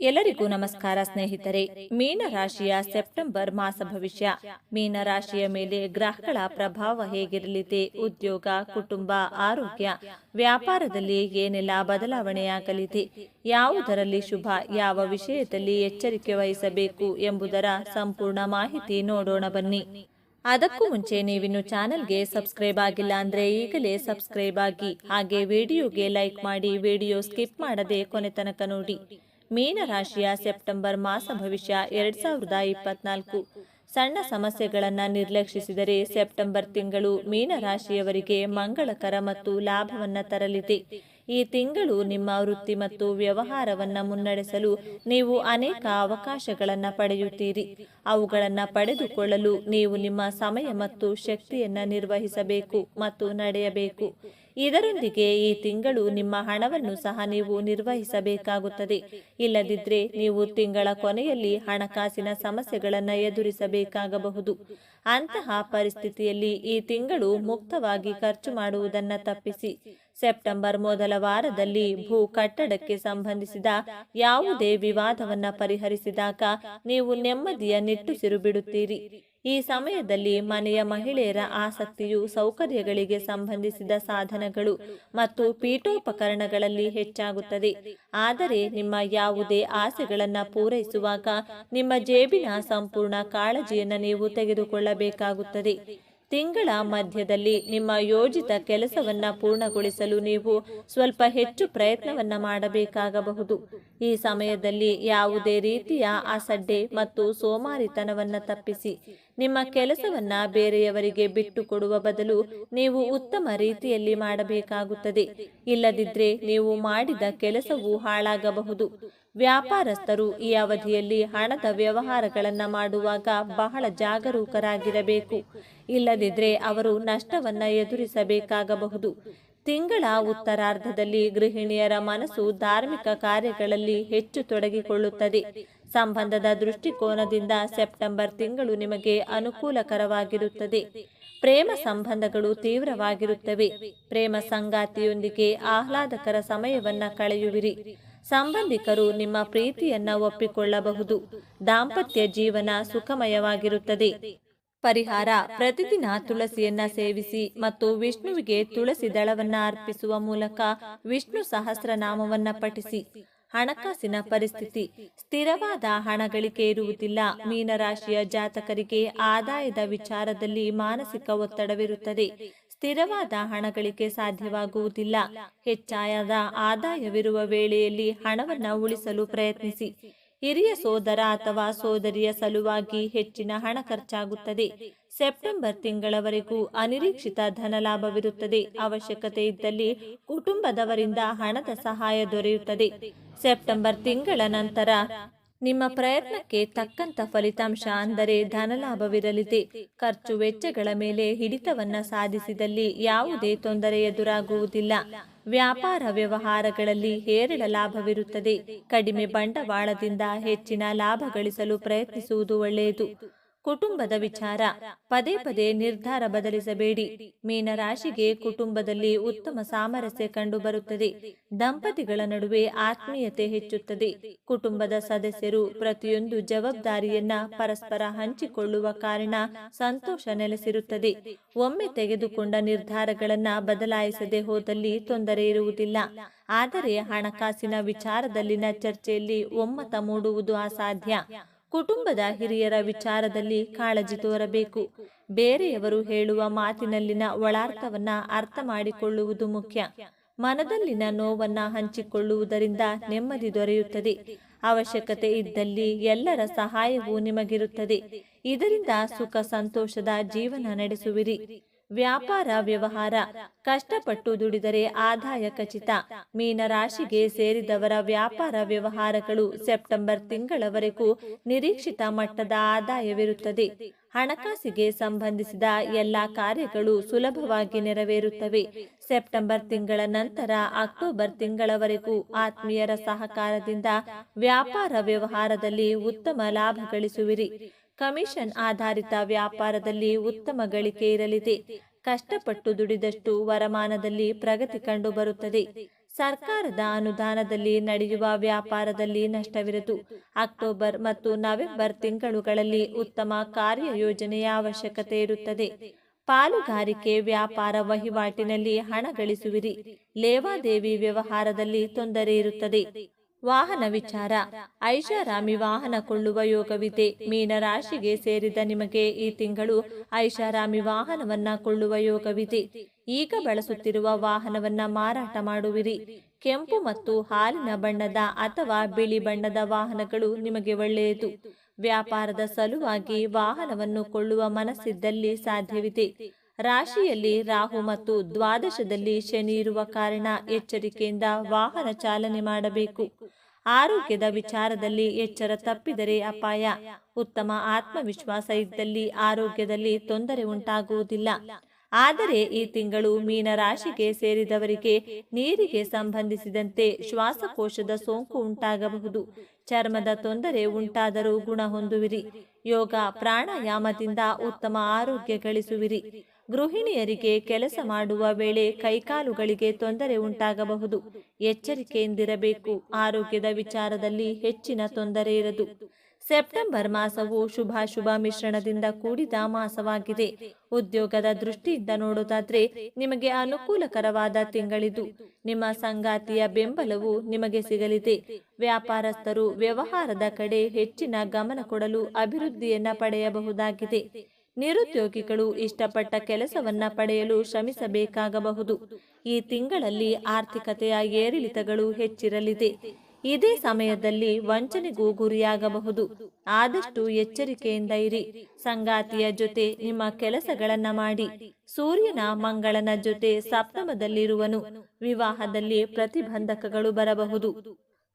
ಎಲ್ಲರಿಗೂ ನಮಸ್ಕಾರ ಸ್ನೇಹಿತರೆ ಮೀನರಾಶಿಯ ಸೆಪ್ಟೆಂಬರ್ ಮಾಸ ಭವಿಷ್ಯ. ಮೀನರಾಶಿಯ ಮೇಲೆ ಗ್ರಹಗಳ ಪ್ರಭಾವ ಹೇಗಿರಲಿದೆ? ಉದ್ಯೋಗ ಕುಟುಂಬ ಆರೋಗ್ಯ. ವ್ಯಾಪಾರದಲ್ಲಿ ಏನೆಲ್ಲ ಬದಲಾವಣೆಯಾಗಲಿದೆ ಯಾವುದರಲ್ಲಿ ಶುಭ ಯಾವ ವಿಷಯದಲ್ಲಿ ಎಚ್ಚರಿಕೆ ವಹಿಸಬೇಕು ಎಂಬುದರ ಸಂಪೂರ್ಣ ಮಾಹಿತಿ ನೋಡೋಣ ಬನ್ನಿ. ಅದಕ್ಕೂ ಮುಂಚೆ ನೀವಿನ್ನು ಚಾನಲ್ಗೆ ಸಬ್ಸ್ಕ್ರೈಬ್ ಆಗಿಲ್ಲ ಅಂದ್ರೆ ಈಗಲೇ ಸಬ್ಸ್ಕ್ರೈಬ್ ಆಗಿ. ಹಾಗೆ ವಿಡಿಯೋಗೆ ಲೈಕ್ ಮಾಡಿ ವಿಡಿಯೋ ಸ್ಕಿಪ್ ಮಾಡದೆ ಕೊನೆ ತನಕ ನೋಡಿ. ಮೀನರಾಶಿಯ ಸೆಪ್ಟೆಂಬರ್ ಮಾಸ ಭವಿಷ್ಯ ಎರಡ್ ಸಾವಿರದ ಇಪ್ಪತ್ನಾಲ್ಕು. ಸಣ್ಣ ಸಮಸ್ಯೆಗಳನ್ನು ನಿರ್ಲಕ್ಷಿಸಿದರೆ ಸೆಪ್ಟೆಂಬರ್ ತಿಂಗಳು ಮೀನರಾಶಿಯವರಿಗೆ ಮಂಗಳಕರ ಮತ್ತು ಲಾಭವನ್ನು ತರಲಿದೆ. ಈ ತಿಂಗಳು ನಿಮ್ಮ ವೃತ್ತಿ ಮತ್ತು ವ್ಯವಹಾರವನ್ನು ಮುನ್ನಡೆಸಲು ನೀವು ಅನೇಕ ಅವಕಾಶಗಳನ್ನು ಪಡೆಯುತ್ತೀರಿ. ಅವುಗಳನ್ನು ಪಡೆದುಕೊಳ್ಳಲು ನೀವು ನಿಮ್ಮ ಸಮಯ ಮತ್ತು ಶಕ್ತಿಯನ್ನು ನಿರ್ವಹಿಸಬೇಕು ಮತ್ತು ನಡೆಯಬೇಕು. ಇದರೊಂದಿಗೆ ಈ ತಿಂಗಳು ನಿಮ್ಮ ಹಣವನ್ನು ಸಹ ನೀವು ನಿರ್ವಹಿಸಬೇಕಾಗುತ್ತದೆ. ಇಲ್ಲದಿದ್ದರೆ ನೀವು ತಿಂಗಳ ಕೊನೆಯಲ್ಲಿ ಹಣಕಾಸಿನ ಸಮಸ್ಯೆಗಳನ್ನು ಎದುರಿಸಬೇಕಾಗಬಹುದು. ಅಂತಹ ಪರಿಸ್ಥಿತಿಯಲ್ಲಿ ಈ ತಿಂಗಳು ಮುಕ್ತವಾಗಿ ಖರ್ಚು ಮಾಡುವುದನ್ನು ತಪ್ಪಿಸಿ. ಸೆಪ್ಟೆಂಬರ್ ಮೊದಲ ವಾರದಲ್ಲಿ ಭೂ ಕಟ್ಟಡಕ್ಕೆ ಸಂಬಂಧಿಸಿದ ಯಾವುದೇ ವಿವಾದವನ್ನ ಪರಿಹರಿಸಿದಾಗ ನೀವು ನೆಮ್ಮದಿಯ ನಿಟ್ಟುಸಿರು ಬಿಡುತ್ತೀರಿ. ಈ ಸಮಯದಲ್ಲಿ ಮನೆಯ ಮಹಿಳೆಯರ ಆಸಕ್ತಿಯು ಸೌಕರ್ಯಗಳಿಗೆ ಸಂಬಂಧಿಸಿದ ಸಾಧನಗಳು ಮತ್ತು ಪೀಠೋಪಕರಣಗಳಲ್ಲಿ ಹೆಚ್ಚಾಗುತ್ತದೆ. ಆದರೆ ನಿಮ್ಮ ಯಾವುದೇ ಆಸೆಗಳನ್ನು ಪೂರೈಸುವಾಗ ನಿಮ್ಮ ಜೇಬಿನ ಸಂಪೂರ್ಣ ಕಾಳಜಿಯನ್ನು ನೀವು ತೆಗೆದುಕೊಳ್ಳಬೇಕಾಗುತ್ತದೆ. ತಿಂಗಳ ಮಧ್ಯದಲ್ಲಿ ನಿಮ್ಮ ಯೋಜಿತ ಕೆಲಸವನ್ನು ಪೂರ್ಣಗೊಳಿಸಲು ನೀವು ಸ್ವಲ್ಪ ಹೆಚ್ಚು ಪ್ರಯತ್ನವನ್ನು ಮಾಡಬೇಕಾಗಬಹುದು. ಈ ಸಮಯದಲ್ಲಿ ಯಾವುದೇ ರೀತಿಯ ಅಸಡ್ಡೆ ಮತ್ತು ಸೋಮಾರಿತನವನ್ನು ತಪ್ಪಿಸಿ. ನಿಮ್ಮ ಕೆಲಸವನ್ನ ಬೇರೆಯವರಿಗೆ ಬಿಟ್ಟು ಕೊಡುವ ಬದಲು ನೀವು ಉತ್ತಮ ರೀತಿಯಲ್ಲಿ ಮಾಡಬೇಕಾಗುತ್ತದೆ. ಇಲ್ಲದಿದ್ದರೆ ನೀವು ಮಾಡಿದ ಕೆಲಸವು ಹಾಳಾಗಬಹುದು. ವ್ಯಾಪಾರಸ್ಥರು ಈ ಅವಧಿಯಲ್ಲಿ ಹಣದ ವ್ಯವಹಾರಗಳನ್ನು ಮಾಡುವಾಗ ಬಹಳ ಜಾಗರೂಕರಾಗಿರಬೇಕು. ಇಲ್ಲದಿದ್ದರೆ ಅವರು ನಷ್ಟವನ್ನ ಎದುರಿಸಬೇಕಾಗಬಹುದು. ತಿಂಗಳ ಉತ್ತರಾರ್ಧದಲ್ಲಿ ಗೃಹಿಣಿಯರ ಮನಸ್ಸು ಧಾರ್ಮಿಕ ಕಾರ್ಯಗಳಲ್ಲಿ ಹೆಚ್ಚು ತೊಡಗಿಕೊಳ್ಳುತ್ತದೆ. ಸಂಬಂಧದ ದೃಷ್ಟಿಕೋನದಿಂದ ಸೆಪ್ಟೆಂಬರ್ ತಿಂಗಳು ನಿಮಗೆ ಅನುಕೂಲಕರವಾಗಿರುತ್ತದೆ. ಪ್ರೇಮ ಸಂಬಂಧಗಳು ತೀವ್ರವಾಗಿರುತ್ತವೆ. ಪ್ರೇಮ ಸಂಗಾತಿಯೊಂದಿಗೆ ಆಹ್ಲಾದಕರ ಸಮಯವನ್ನ ಕಳೆಯುವಿರಿ. ಸಂಬಂಧಿಕರು ನಿಮ್ಮ ಪ್ರೀತಿಯನ್ನ ಒಪ್ಪಿಕೊಳ್ಳಬಹುದು. ದಾಂಪತ್ಯ ಜೀವನ ಸುಖಮಯವಾಗಿರುತ್ತದೆ. ಪರಿಹಾರ, ಪ್ರತಿದಿನ ತುಳಸಿಯನ್ನ ಸೇವಿಸಿ ಮತ್ತು ವಿಷ್ಣುವಿಗೆ ತುಳಸಿ ದಳವನ್ನ ಅರ್ಪಿಸುವ ಮೂಲಕ ವಿಷ್ಣು ಸಹಸ್ರನಾಮವನ್ನ ಪಠಿಸಿ. ಹಣಕಾಸಿನ ಪರಿಸ್ಥಿತಿ. ಸ್ಥಿರವಾದ ಹಣಗಳಿಕೆ ಇರುವುದಿಲ್ಲ ಮೀನರಾಶಿಯ ಜಾತಕರಿಗೆ ಆದಾಯದ ವಿಚಾರದಲ್ಲಿ ಮಾನಸಿಕ ಒತ್ತಡವಿರುತ್ತದೆ. ಸ್ಥಿರವಾದ ಹಣಗಳಿಕೆ ಸಾಧ್ಯವಾಗುವುದಿಲ್ಲ. ಹೆಚ್ಚಾಯದ ಆದಾಯವಿರುವ ವೇಳೆಯಲ್ಲಿ ಹಣವನ್ನು ಉಳಿಸಲು ಪ್ರಯತ್ನಿಸಿ. ಹಿರಿಯ ಸೋದರ ಅಥವಾ ಸೋದರಿಯ ಸಲುವಾಗಿ ಹೆಚ್ಚಿನ ಹಣ ಖರ್ಚಾಗುತ್ತದೆ. ಸೆಪ್ಟೆಂಬರ್ ತಿಂಗಳವರೆಗೂ ಅನಿರೀಕ್ಷಿತ ಧನಲಾಭವಿರುತ್ತದೆ. ಅವಶ್ಯಕತೆ ಇದ್ದಲ್ಲಿ ಕುಟುಂಬದವರಿಂದ ಹಣದ ಸಹಾಯ ದೊರೆಯುತ್ತದೆ. ಸೆಪ್ಟೆಂಬರ್ ತಿಂಗಳ ನಂತರ ನಿಮ್ಮ ಪ್ರಯತ್ನಕ್ಕೆ ತಕ್ಕಂತ ಫಲಿತಾಂಶ ಅಂದರೆ ಧನಲಾಭವಿರಲಿದೆ. ಖರ್ಚು ವೆಚ್ಚಗಳ ಮೇಲೆ ಹಿಡಿತವನ್ನ ಸಾಧಿಸಿದಲ್ಲಿ ಯಾವುದೇ ತೊಂದರೆ ಎದುರಾಗುವುದಿಲ್ಲ. ವ್ಯಾಪಾರ ವ್ಯವಹಾರಗಳಲ್ಲಿ ಹೇರಳ ಲಾಭವಿರುತ್ತದೆ. ಕಡಿಮೆ ಬಂಡವಾಳದಿಂದ ಹೆಚ್ಚಿನ ಲಾಭ ಗಳಿಸಲು ಪ್ರಯತ್ನಿಸುವುದು ಒಳ್ಳೆಯದು. ಕುಟುಂಬದ ವಿಚಾರ. ಪದೇ ಪದೇ ನಿರ್ಧಾರ ಬದಲಿಸಬೇಡಿ. ಮೀನರಾಶಿಗೆ ಕುಟುಂಬದಲ್ಲಿ ಉತ್ತಮ ಸಾಮರಸ್ಯ ಕಂಡುಬರುತ್ತದೆ. ದಂಪತಿಗಳ ನಡುವೆ ಆತ್ಮೀಯತೆ ಹೆಚ್ಚುತ್ತದೆ. ಕುಟುಂಬದ ಸದಸ್ಯರು ಪ್ರತಿಯೊಂದು ಜವಾಬ್ದಾರಿಯನ್ನ ಪರಸ್ಪರ ಹಂಚಿಕೊಳ್ಳುವ ಕಾರಣ ಸಂತೋಷ ನೆಲೆಸಿರುತ್ತದೆ. ಒಮ್ಮೆ ತೆಗೆದುಕೊಂಡ ನಿರ್ಧಾರಗಳನ್ನ ಬದಲಾಯಿಸದೆ ಹೋದಲ್ಲಿ ತೊಂದರೆ ಇರುವುದಿಲ್ಲ. ಆದರೆ ಹಣಕಾಸಿನ ವಿಚಾರದಲ್ಲಿನ ಚರ್ಚೆಯಲ್ಲಿ ಒಮ್ಮತ ಮೂಡುವುದು ಅಸಾಧ್ಯ. ಕುಟುಂಬದ ಹಿರಿಯರ ವಿಚಾರದಲ್ಲಿ ಕಾಳಜಿ ತೋರಬೇಕು. ಬೇರೆಯವರು ಹೇಳುವ ಮಾತಿನಲ್ಲಿನ ಒಳಾರ್ಥವನ್ನ ಅರ್ಥ ಮಾಡಿಕೊಳ್ಳುವುದು ಮುಖ್ಯ. ಮನದಲ್ಲಿನ ನೋವನ್ನ ಹಂಚಿಕೊಳ್ಳುವುದರಿಂದ ನೆಮ್ಮದಿ ದೊರೆಯುತ್ತದೆ. ಅವಶ್ಯಕತೆ ಇದ್ದಲ್ಲಿ ಎಲ್ಲರ ಸಹಾಯವೂ ನಿಮಗಿರುತ್ತದೆ. ಇದರಿಂದ ಸುಖ, ಸಂತೋಷದ ಜೀವನ ನಡೆಸುವಿರಿ. ವ್ಯಾಪಾರ ವ್ಯವಹಾರ, ಕಷ್ಟಪಟ್ಟು ದುಡಿದರೆ ಆದಾಯ ಖಚಿತ. ಮೀನರಾಶಿಗೆ ಸೇರಿದವರ ವ್ಯಾಪಾರ ವ್ಯವಹಾರಗಳು ಸೆಪ್ಟೆಂಬರ್ ತಿಂಗಳವರೆಗೂ ನಿರೀಕ್ಷಿತ ಮಟ್ಟದ ಆದಾಯವಿರುತ್ತದೆ. ಹಣಕಾಸಿಗೆ ಸಂಬಂಧಿಸಿದ ಎಲ್ಲಾ ಕಾರ್ಯಗಳು ಸುಲಭವಾಗಿ ನೆರವೇರುತ್ತವೆ. ಸೆಪ್ಟೆಂಬರ್ ತಿಂಗಳ ನಂತರ ಅಕ್ಟೋಬರ್ ತಿಂಗಳವರೆಗೂ ಆತ್ಮೀಯರ ಸಹಕಾರದಿಂದ ವ್ಯಾಪಾರ ವ್ಯವಹಾರದಲ್ಲಿ ಉತ್ತಮ ಲಾಭ ಗಳಿಸುವಿರಿ. ಕಮಿಷನ್ ಆಧಾರಿತ ವ್ಯಾಪಾರದಲ್ಲಿ ಉತ್ತಮ ಗಳಿಕೆ ಇರಲಿದೆ. ಕಷ್ಟಪಟ್ಟು ದುಡಿದಷ್ಟು ವರಮಾನದಲ್ಲಿ ಪ್ರಗತಿ ಕಂಡುಬರುತ್ತದೆ. ಸರ್ಕಾರದ ಅನುದಾನದಲ್ಲಿ ನಡೆಯುವ ವ್ಯಾಪಾರದಲ್ಲಿ ನಷ್ಟವಿರದು. ಅಕ್ಟೋಬರ್ ಮತ್ತು ನವೆಂಬರ್ ತಿಂಗಳುಗಳಲ್ಲಿ ಉತ್ತಮ ಕಾರ್ಯಯೋಜನೆಯ ಅವಶ್ಯಕತೆ ಇರುತ್ತದೆ. ಪಾಲುಗಾರಿಕೆ ವ್ಯಾಪಾರ ವಹಿವಾಟಿನಲ್ಲಿ ಹಣ ಗಳಿಸುವಿರಿ. ಲೇವಾದೇವಿ ವ್ಯವಹಾರದಲ್ಲಿ ತೊಂದರೆ ಇರುತ್ತದೆ. ವಾಹನ ವಿಚಾರ. ಐಷಾರಾಮಿ ವಾಹನ ಕೊಳ್ಳುವ ಯೋಗವಿದೆ. ಮೀನರಾಶಿಗೆ ಸೇರಿದ ನಿಮಗೆ ಈ ತಿಂಗಳು ಐಷಾರಾಮಿ ವಾಹನವನ್ನ ಕೊಳ್ಳುವ ಯೋಗವಿದೆ. ಈಗ ಬಳಸುತ್ತಿರುವ ವಾಹನವನ್ನ ಮಾರಾಟ ಮಾಡುವಿರಿ. ಕೆಂಪು ಮತ್ತು ಹಾಲಿನ ಬಣ್ಣದ ಅಥವಾ ಬಿಳಿ ಬಣ್ಣದ ವಾಹನಗಳು ನಿಮಗೆ ಒಳ್ಳೆಯದು. ವ್ಯಾಪಾರದ ಸಲುವಾಗಿ ವಾಹನವನ್ನು ಕೊಳ್ಳುವ ಮನಸ್ಸಿದ್ದಲ್ಲಿ ಸಾಧ್ಯವಿದೆ. ರಾಶಿಯಲ್ಲಿ ರಾಹು ಮತ್ತು ದ್ವಾದಶದಲ್ಲಿ ಶನಿ ಇರುವ ಕಾರಣ ಎಚ್ಚರಿಕೆಯಿಂದ ವಾಹನ ಚಾಲನೆ ಮಾಡಬೇಕು. ಆರೋಗ್ಯದ ವಿಚಾರದಲ್ಲಿ ಎಚ್ಚರ ತಪ್ಪಿದರೆ ಅಪಾಯ. ಉತ್ತಮ ಆತ್ಮವಿಶ್ವಾಸ ಇದ್ದಲ್ಲಿ ಆರೋಗ್ಯದಲ್ಲಿ ತೊಂದರೆ ಉಂಟಾಗುವುದಿಲ್ಲ. ಆದರೆ ಈ ತಿಂಗಳು ಮೀನರಾಶಿಗೆ ಸೇರಿದವರಿಗೆ ನೀರಿಗೆ ಸಂಬಂಧಿಸಿದಂತೆ ಶ್ವಾಸಕೋಶದ ಸೋಂಕು ಉಂಟಾಗಬಹುದು. ಚರ್ಮದ ತೊಂದರೆ ಉಂಟಾದರೂ ಗುಣ ಹೊಂದುವಿರಿ. ಯೋಗ, ಪ್ರಾಣಾಯಾಮದಿಂದ ಉತ್ತಮ ಆರೋಗ್ಯ ಗಳಿಸುವಿರಿ. ಗೃಹಿಣಿಯರಿಗೆ ಕೆಲಸ ಮಾಡುವ ವೇಳೆ ಕೈಕಾಲುಗಳಿಗೆ ತೊಂದರೆ ಉಂಟಾಗಬಹುದು. ಎಚ್ಚರಿಕೆಯಿಂದಿರಬೇಕು. ಆರೋಗ್ಯದ ವಿಚಾರದಲ್ಲಿ ಹೆಚ್ಚಿನ ತೊಂದರೆ ಇರದು. ಸೆಪ್ಟೆಂಬರ್ ಮಾಸವು ಶುಭಾಶುಭ ಮಿಶ್ರಣದಿಂದ ಕೂಡಿದ ಮಾಸವಾಗಿದೆ. ಉದ್ಯೋಗದ ದೃಷ್ಟಿಯಿಂದ ನೋಡೋದಾದ್ರೆ ನಿಮಗೆ ಅನುಕೂಲಕರವಾದ ತಿಂಗಳಿದು. ನಿಮ್ಮ ಸಂಗಾತಿಯ ಬೆಂಬಲವು ನಿಮಗೆ ಸಿಗಲಿದೆ. ವ್ಯಾಪಾರಸ್ಥರು ವ್ಯವಹಾರದ ಕಡೆ ಹೆಚ್ಚಿನ ಗಮನ ಕೊಡಲು ಅಭಿವೃದ್ಧಿಯನ್ನ ಪಡೆಯಬಹುದಾಗಿದೆ. ನಿರುದ್ಯೋಗಿಗಳು ಇಷ್ಟಪಟ್ಟ ಕೆಲಸವನ್ನ ಪಡೆಯಲು ಶ್ರಮಿಸಬೇಕಾಗಬಹುದು. ಈ ತಿಂಗಳಲ್ಲಿ ಆರ್ಥಿಕತೆಯ ಏರಿಳಿತಗಳು ಹೆಚ್ಚಿರಲಿದೆ. ಇದೇ ಸಮಯದಲ್ಲಿ ವಂಚನೆಗೂ ಗುರಿಯಾಗಬಹುದು. ಆದಷ್ಟು ಎಚ್ಚರಿಕೆಯಿಂದ ಇರಿ. ಸಂಗಾತಿಯ ಜೊತೆ ನಿಮ್ಮ ಕೆಲಸಗಳನ್ನ ಮಾಡಿ. ಸೂರ್ಯನ ಮಂಗಳನ ಜೊತೆ ಸಪ್ತಮದಲ್ಲಿರುವನು. ವಿವಾಹದಲ್ಲಿ ಪ್ರತಿಬಂಧಕಗಳು ಬರಬಹುದು.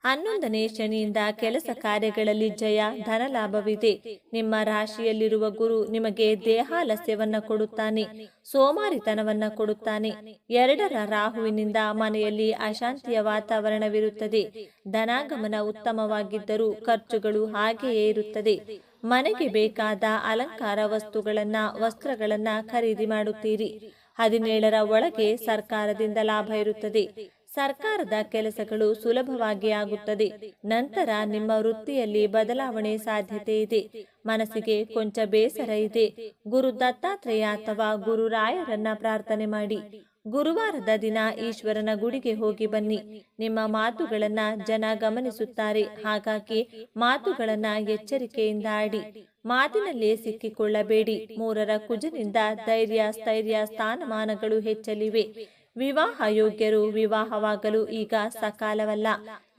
ಹನ್ನೊಂದನೇ ಶನಿಯಿಂದ ಕೆಲಸ ಕಾರ್ಯಗಳಲ್ಲಿ ಜಯ ಧನಲಾಭವಿದೆ ನಿಮ್ಮ ರಾಶಿಯಲ್ಲಿರುವ ಗುರು ನಿಮಗೆ ದೇಹಾಲಸ್ಯವನ್ನ ಕೊಡುತ್ತಾನೆ. ಸೋಮಾರಿತನವನ್ನ ಕೊಡುತ್ತಾನೆ. ಎರಡರ ರಾಹುವಿನಿಂದ ಮನೆಯಲ್ಲಿ ಅಶಾಂತಿಯ ವಾತಾವರಣವಿರುತ್ತದೆ. ಧನಾಗಮನ ಉತ್ತಮವಾಗಿದ್ದರೂ ಖರ್ಚುಗಳು ಹಾಗೆಯೇ ಇರುತ್ತದೆ. ಮನೆಗೆ ಬೇಕಾದ ಅಲಂಕಾರ ವಸ್ತುಗಳನ್ನ ವಸ್ತ್ರಗಳನ್ನ ಖರೀದಿ ಮಾಡುತ್ತೀರಿ. ಹದಿನೇಳರ ಒಳಗೆ ಸರ್ಕಾರದಿಂದ ಲಾಭ ಇರುತ್ತದೆ. ಸರ್ಕಾರದ ಕೆಲಸಗಳು ಸುಲಭವಾಗಿ ಆಗುತ್ತದೆ. ನಂತರ ನಿಮ್ಮ ವೃತ್ತಿಯಲ್ಲಿ ಬದಲಾವಣೆ ಸಾಧ್ಯತೆ ಇದೆ. ಮನಸ್ಸಿಗೆ ಕೊಂಚ ಬೇಸರ ಇದೆ. ಗುರು ದತ್ತಾತ್ರೇಯ ಅಥವಾ ಗುರುರಾಯರನ್ನ ಪ್ರಾರ್ಥನೆ ಮಾಡಿ. ಗುರುವಾರದ ದಿನ ಈಶ್ವರನ ಗುಡಿಗೆ ಹೋಗಿ ಬನ್ನಿ. ನಿಮ್ಮ ಮಾತುಗಳನ್ನ ಜನ ಗಮನಿಸುತ್ತಾರೆ. ಹಾಗಾಗಿ ಮಾತುಗಳನ್ನ ಎಚ್ಚರಿಕೆಯಿಂದ ಆಡಿ. ಮಾತಿನಲ್ಲಿ ಸಿಕ್ಕಿಕೊಳ್ಳಬೇಡಿ. ಮೂರರ ಕುಜನಿಂದ ಧೈರ್ಯ, ಸ್ಥೈರ್ಯ, ಸ್ಥಾನಮಾನಗಳು ಹೆಚ್ಚಲಿವೆ. ವಿವಾಹ ಯೋಗ್ಯರು ವಿವಾಹವಾಗಲು ಈಗ ಸಕಾಲವಲ್ಲ.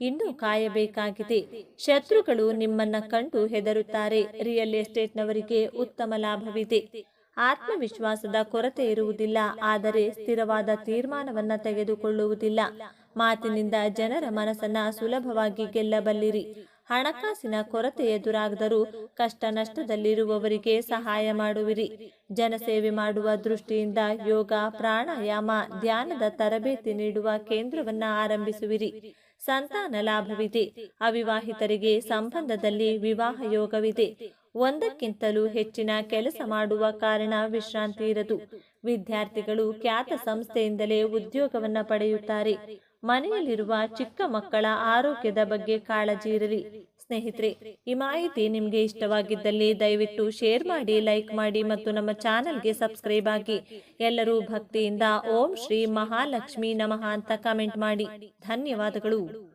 ಇನ್ನು ಕಾಯಬೇಕಾಗಿದೆ. ಶತ್ರುಗಳು ನಿಮ್ಮನ್ನ ಕಂಡು ಹೆದರುತ್ತಾರೆ. ರಿಯಲ್ ಎಸ್ಟೇಟ್ನವರಿಗೆ ಉತ್ತಮ ಲಾಭವಿದೆ. ಆತ್ಮವಿಶ್ವಾಸದ ಕೊರತೆ ಇರುವುದಿಲ್ಲ. ಆದರೆ ಸ್ಥಿರವಾದ ತೀರ್ಮಾನವನ್ನ ತೆಗೆದುಕೊಳ್ಳುವುದಿಲ್ಲ. ಮಾತಿನಿಂದ ಜನರ ಮನಸ್ಸನ್ನ ಸುಲಭವಾಗಿ ಗೆಲ್ಲಬಲ್ಲಿರಿ. ಹಣಕಾಸಿನ ಕೊರತೆ ಎದುರಾಗದರೂ ಕಷ್ಟ ನಷ್ಟದಲ್ಲಿರುವವರಿಗೆ ಸಹಾಯ ಮಾಡುವಿರಿ. ಜನಸೇವೆ ಮಾಡುವ ದೃಷ್ಟಿಯಿಂದ ಯೋಗ, ಪ್ರಾಣಾಯಾಮ, ಧ್ಯಾನದ ತರಬೇತಿ ನೀಡುವ ಕೇಂದ್ರವನ್ನ ಆರಂಭಿಸುವಿರಿ. ಸಂತಾನ ಲಾಭವಿದೆ. ಅವಿವಾಹಿತರಿಗೆ ಸಂಬಂಧದಲ್ಲಿ ವಿವಾಹ ಯೋಗವಿದೆ. ಒಂದಕ್ಕಿಂತಲೂ ಹೆಚ್ಚಿನ ಕೆಲಸ ಮಾಡುವ ಕಾರಣ ವಿಶ್ರಾಂತಿ ಇರದು. ವಿದ್ಯಾರ್ಥಿಗಳು ಖ್ಯಾತ ಸಂಸ್ಥೆಯಿಂದಲೇ ಉದ್ಯೋಗವನ್ನ ಪಡೆಯುತ್ತಾರೆ. ಮನೆಯಲ್ಲಿರುವ ಚಿಕ್ಕ ಮಕ್ಕಳ ಆರೋಗ್ಯದ ಬಗ್ಗೆ ಕಾಳಜಿ ಇರಲಿ. ಸ್ನೇಹಿತರೆ, ಈ ಮಾಹಿತಿ ನಿಮಗೆ ಇಷ್ಟವಾಗಿದ್ದಲ್ಲಿ ದಯವಿಟ್ಟು ಶೇರ್ ಮಾಡಿ, ಲೈಕ್ ಮಾಡಿ ಮತ್ತು ನಮ್ಮ ಚಾನೆಲ್ಗೆ ಸಬ್ಸ್ಕ್ರೈಬ್ ಆಗಿ. ಎಲ್ಲರೂ ಭಕ್ತಿಯಿಂದ ಓಂ ಶ್ರೀ ಮಹಾಲಕ್ಷ್ಮಿ ನಮಃ ಅಂತ ಕಮೆಂಟ್ ಮಾಡಿ. ಧನ್ಯವಾದಗಳು.